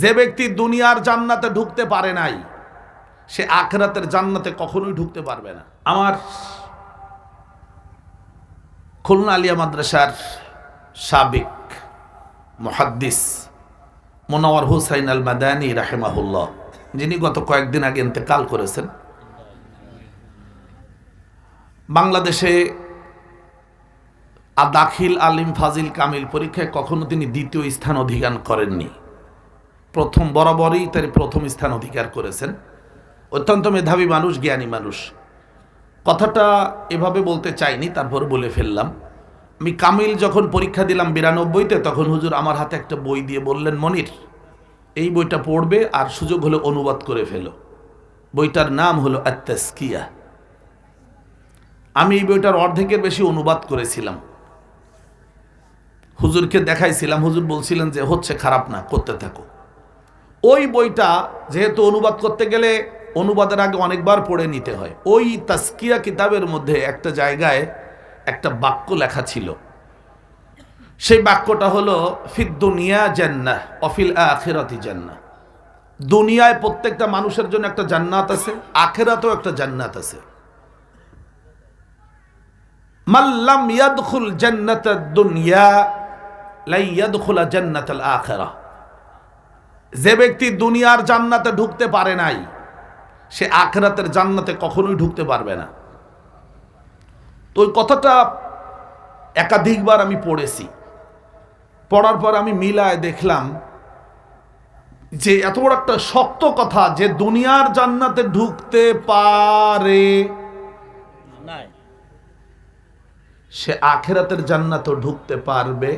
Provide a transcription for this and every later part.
যে ব্যক্তি দুনিয়ার জান্নাতে ঢুকতে পারে নাই, সে আখরাতের জান্নাতে কখনোই ঢুকতে পারবে না। আমার খুলনা আলিয়া মাদ্রাসার সাবেক মহাদ্দিস মোনাওয়ার হুসাইন আল মাদানী রাহেমাহুল্লাহ, যিনি গত কয়েকদিন আগে ইন্তেকাল করেছেন। বাংলাদেশে আর দাখিল আলিম ফাজিল কামিল পরীক্ষায় কখনো তিনি দ্বিতীয় স্থান অধিকার করেননি। প্রথম বরাবরই তিনি প্রথম স্থান অধিকার করেছেন। অত্যন্ত মেধাবী মানুষ, জ্ঞানী মানুষ। কথাটা এভাবে বলতে চাইনি, তারপর বলে ফেললাম। আমি কামিল যখন পরীক্ষা দিলাম বিরানব্বইতে, তখন হুজুর আমার হাতে একটা বই দিয়ে বললেন, মনির, এই বইটা পড়বে আর সুযোগ হলে অনুবাদ করে ফেলো। বইটার নাম হলো আত্মাস্কিয়া আমি এই বইটার অর্ধেকের বেশি অনুবাদ করেছিলাম। হুজুরকে দেখাইছিলাম, হুজুর বলছিলেন যে, হচ্ছে খারাপ না, করতে থাকো। ওই বইটা যেহেতু অনুবাদ করতে গেলে অনুবাদের আগে অনেকবার পড়ে নিতে হয়। ওই তাস্কিয়া কিতাবের মধ্যে একটা জায়গায় একটা বাক্য লেখা ছিল। সেই বাক্যটা হলো, ফিদ দুনিয়া জান্নাহ অফিল আখেরাতি জান্নাহ। দুনিয়ায় প্রত্যেকটা মানুষের জন্য একটা জান্নাত আছে, আখেরাতেও একটা জান্নাত আছে। মাল্লাম ইয়াদখুল জান্নাতাদ দুনিয়া লাই ইয়াদখুলা জান্নাতাল আখিরাহ যে ব্যক্তি দুনিয়ার জান্নাতে ঢুকতে পারে নাই সে আখরাতের জান্নাতে কখনোই ঢুকতে পারবে না। তো ওই কথাটা একাধিকবার আমি পড়েছি। পড়ার পর আমি মিলায় দেখলাম যে এত বড় একটা শক্ত কথা যে দুনিয়ার জান্নাতে ঢুকতে পারে সে আখেরাতের জান্নাতও ঢুকতে পারবে।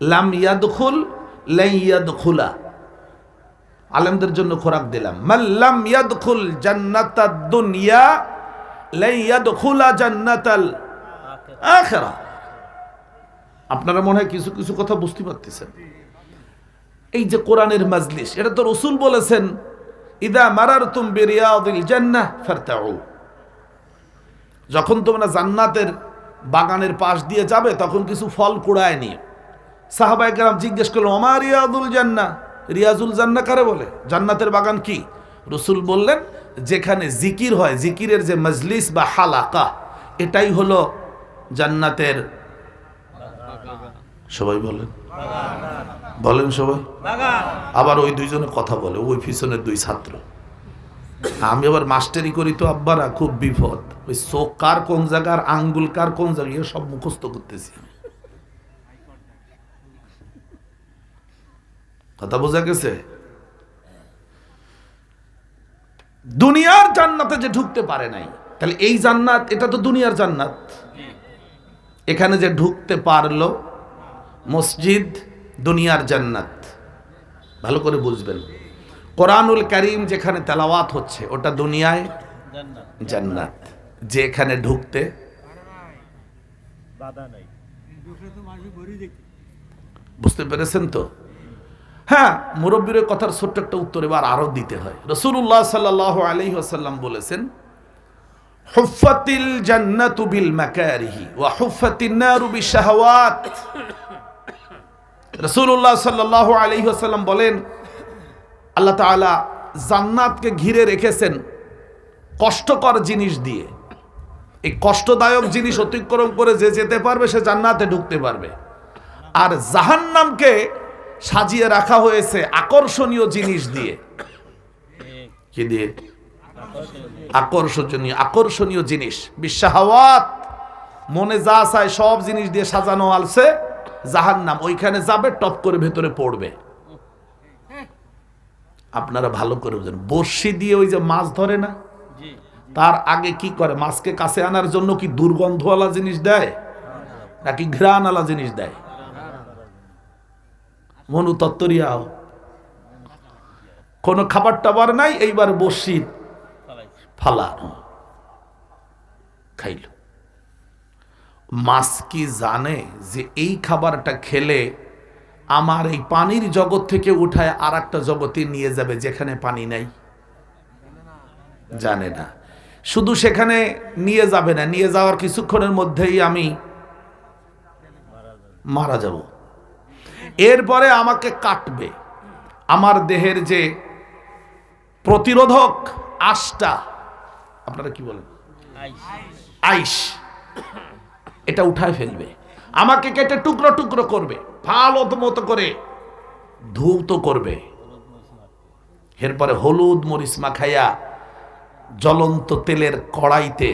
লাম ইয়াদখুল লাই ইয়াদখুলা। আলেমদের জন্য খোরাক দিলাম। মাল্লাম ইয়াদখুল জান্নাতাদ দুনিয়া, লাই ইয়াদখুলা জান্নাতাল আখিরা। আপনারা মনে হয় কিছু কিছু কথা বুঝতে পারতেছেন। এই যে কোরআনের মাজলিস, এটা তো রসুল বলেছেন, ইদা মারারতুম বিরিয়াদিল জান্নাহ ফারতাউ। যখন তোমরা জান্নাতের বাগানের পাশ দিয়ে যাবে, তখন কিছু ফল কুড়ায় নিয়ে সাহাবাই কেরাম জিজ্ঞেস করল আমার রিয়াজুল জান্না রিয়াজুল জান্না কারে বলে? জান্নাতের বাগান কি? রসুল বললেন, যেখানে জিকির হয়, জিকিরের যে মজলিস বা হালাকা, এটাই হলো জান্নাতের সবাই বলেন। বলেন সবাই। আবার ওই দুইজনে কথা বলে, ওই পিছনের দুই ছাত্র। আমি আবার মাস্টারি করি তো, আব্বারা, খুব বিপদ। ওই চোখ কার কোন জায়গার, আঙ্গুল কার কোন জায়গায় সব মুখস্থ করতেছি আমি। কথা বোঝা গেছে? দুনিয়ার জান্নাতে যে ঢুকতে পারে নাই তাহলে এই জান্নাত এটা তো দুনিয়ার জান্নাত। এখানে যে ঢুকতে পারল মসজিদ দুনিয়ার জান্নাত। ভালো করে বুঝবেন। কোরআনুল করিম যেখানে তেলাওয়াত হচ্ছে ওটা দুনিয়ায় জান্নাত। যে এখানে ঢুকতে বুঝতে পেরেছেন তো? হ্যাঁ মুরব্বীর কথার ছোট্ট একটা উত্তর এবার আরও দিতে হয়। রসুল্লাহ সাল্লাহ আলহি আসাল্লাম বলেছেন হুফাতিল ওয়া বলেন জান্নাতকে ঘিরে রেখেছেন কষ্টকর জিনিস দিয়ে। এই কষ্টদায়ক জিনিস অতিক্রম করে যে যেতে পারবে, সে জান্নাতে ঢুকতে পারবে। আর জাহান্নামকে সাজিয়ে রাখা হয়েছে আকর্ষণীয় জিনিস দিয়ে। কি দিয়ে? আকর্ষণীয় আকর্ষণীয় জিনিস। বিশ্বাহাওয়াত মনে যা চায় সব জিনিস দিয়ে সাজানো আলছে, জাহান্নাম। ওইখানে যাবে, টপ করে ভেতরে পড়বে। আপনারা ভালো করে বুঝেন। বর্ষি দিয়ে ওই যে মাছ ধরে না? তার আগে কি করে? মাছকে কাছে আনার জন্য কি দুর্গন্ধওয়ালা জিনিস দেয়? নাকি ঘ্রাণওয়ালা জিনিস দেয়? মনু তত্তরিয়াও কোনো খাবার টাবার নাই, এইবার বসি ফালানো খাইল। মাছ কি জানে যে এই খাবারটা খেলে আমার এই পানির জগৎ থেকে উঠায় আর একটা জগতে নিয়ে যাবে যেখানে পানি নাই? জানে না। শুধু সেখানে নিয়ে যাবে না, নিয়ে যাওয়ার কিছুক্ষণের মধ্যেই আমি মারা যাব। এরপরে আমাকে কাটবে। আমার দেহের যে প্রতিরোধক আশটা, আপনারা কি বলেন? আইস। এটা উঠায় ফেলবে। আমাকে কেটে টুকরো টুকরো করবে ভালো মতো করে ধৌত করবে। এরপরে হলুদ মরিচ মাখাইয়া জ্বলন্ত তেলের কড়াইতে,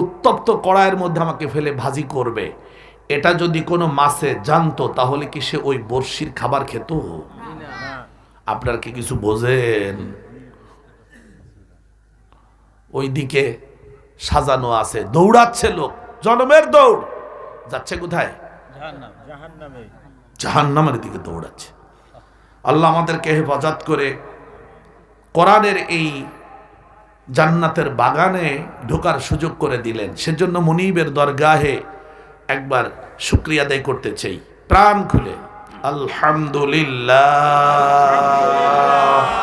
উত্তপ্ত কড়াইয়ের মধ্যে আমাকে ফেলে ভাজি করবে। এটা যদি কোনো মাছে জানতো, তাহলে কি সে ওই বর্ষির খাবার খেত? আপনার কি কিছু বোঝেন? ওইদিকে সাজানো আছে, দৌড়াচ্ছে লোক। জনমের দৌড়। যাচ্ছে কোথায়? জাহান্নাম জাহান্নামে জাহান্নামের দিকে দৌড়াচ্ছে। আল্লাহ আমাদেরকে হেফাজত করে কোরআনের এই জান্নাতের বাগানে ঢোকার সুযোগ করে দিলেন। সেজন্য মনিবের দরগাহে একবার শুক্রিয়া আদায় করতে চাই। প্রাণ খুলে আলহামদুলিল্লাহ।